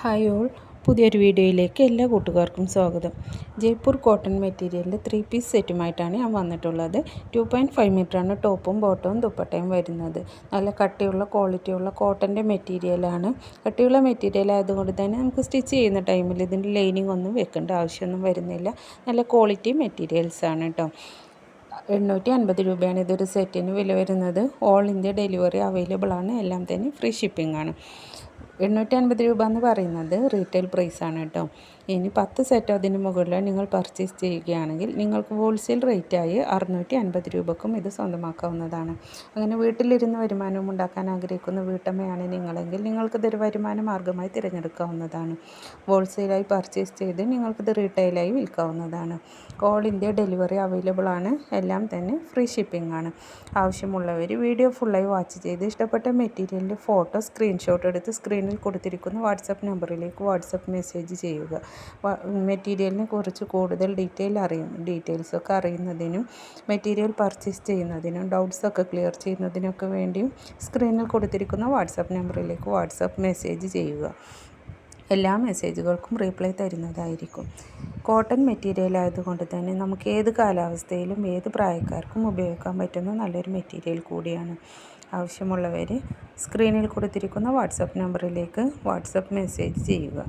Hi all. പുതിയൊരു വീഡിയോയിലേക്ക് എല്ലാ കൂട്ടുകാർക്കും സ്വാഗതം. ജയ്പൂർ കോട്ടൺ മെറ്റീരിയലിന്റെ ത്രീ പീസ് സെറ്റുമായിട്ടാണ് ഞാൻ വന്നിട്ടുള്ളത്. ടു പോയിന്റ് ഫൈവ് മീറ്ററാണ് ടോപ്പും ബോട്ടവും ദുപ്പട്ടയും വരുന്നത്. നല്ല കട്ടിയുള്ള ക്വാളിറ്റിയുള്ള കോട്ടന്റെ മെറ്റീരിയലാണ്. കട്ടിയുള്ള മെറ്റീരിയൽ ആയതുകൊണ്ട് തന്നെ നമുക്ക് സ്റ്റിച്ച് ചെയ്യുന്ന ടൈമിൽ ഇതിന്റെ ലൈനിങ് ഒന്നും വെക്കേണ്ട ആവശ്യമൊന്നും വരുന്നില്ല. നല്ല ക്വാളിറ്റി മെറ്റീരിയൽസാണ് കേട്ടോ എണ്ണൂറ്റി അൻപത് രൂപയാണ് ഇതൊരു സെറ്റിന് വില വരുന്നത്. ഓൾ ഇന്ത്യ ഡെലിവറി അവൈലബിൾ ആണ്. എല്ലാം തന്നെ ഫ്രീ ഷിപ്പിംഗ് ആണ്. എണ്ണൂറ്റി അൻപത് രൂപ എന്ന് പറയുന്നത് റീറ്റെയിൽ പ്രൈസാണ് കേട്ടോ. ഇനി പത്ത് സെറ്റ് അതിന് മുകളിൽ നിങ്ങൾ പർച്ചേസ് ചെയ്യുകയാണെങ്കിൽ നിങ്ങൾക്ക് ഹോൾസെയിൽ റേറ്റായി അറുന്നൂറ്റി അൻപത് രൂപക്കും ഇത് സ്വന്തമാക്കാവുന്നതാണ്. അങ്ങനെ വീട്ടിലിരുന്ന് വരുമാനം ഉണ്ടാക്കാൻ ആഗ്രഹിക്കുന്ന വീട്ടമ്മയാണ് നിങ്ങളെങ്കിൽ നിങ്ങൾക്കിതൊരു വരുമാന മാർഗമായി തിരഞ്ഞെടുക്കാവുന്നതാണ്. ഹോൾസെയിലായി പർച്ചേസ് ചെയ്ത് നിങ്ങൾക്കിത് റീറ്റെയിലായി വിൽക്കാവുന്നതാണ്. ഓൾ ഇന്ത്യ ഡെലിവറി അവൈലബിൾ ആണ്. എല്ലാം തന്നെ ഫ്രീ ഷിപ്പിംഗ് ആണ്. ആവശ്യമുള്ളവർ വീഡിയോ ഫുള്ളായി വാച്ച് ചെയ്ത് ഇഷ്ടപ്പെട്ട മെറ്റീരിയലിന്റെ ഫോട്ടോ സ്ക്രീൻഷോട്ട് എടുത്ത് സ്ക്രീനിൽ കൊടുത്തിരിക്കുന്ന വാട്സപ്പ് നമ്പറിലേക്ക് വാട്സപ്പ് മെസ്സേജ് ചെയ്യുക. മെറ്റീരിയലിനെ കുറിച്ച് കൂടുതൽ ഡീറ്റെയിൽ അറിയും ഡീറ്റെയിൽസൊക്കെ അറിയുന്നതിനും മെറ്റീരിയൽ പർച്ചേസ് ചെയ്യുന്നതിനും ഡൗട്ട്സൊക്കെ ക്ലിയർ ചെയ്യുന്നതിനൊക്കെ വേണ്ടിയും സ്ക്രീനിൽ കൊടുത്തിരിക്കുന്ന വാട്സപ്പ് നമ്പറിലേക്ക് വാട്സപ്പ് മെസ്സേജ് ചെയ്യുക. എല്ലാ മെസ്സേജുകൾക്കും റീപ്ലൈ തരുന്നതായിരിക്കും. കോട്ടൺ മെറ്റീരിയൽ ആയതുകൊണ്ട് തന്നെ നമുക്ക് ഏത് കാലാവസ്ഥയിലും ഏത് പ്രായക്കാർക്കും ഉപയോഗിക്കാൻ പറ്റുന്ന നല്ലൊരു മെറ്റീരിയൽ കൂടിയാണ്. ആവശ്യമുള്ളവർ സ്ക്രീനിൽ കൊടുത്തിരിക്കുന്ന വാട്സപ്പ് നമ്പറിലേക്ക് വാട്സപ്പ് മെസ്സേജ് ചെയ്യുക.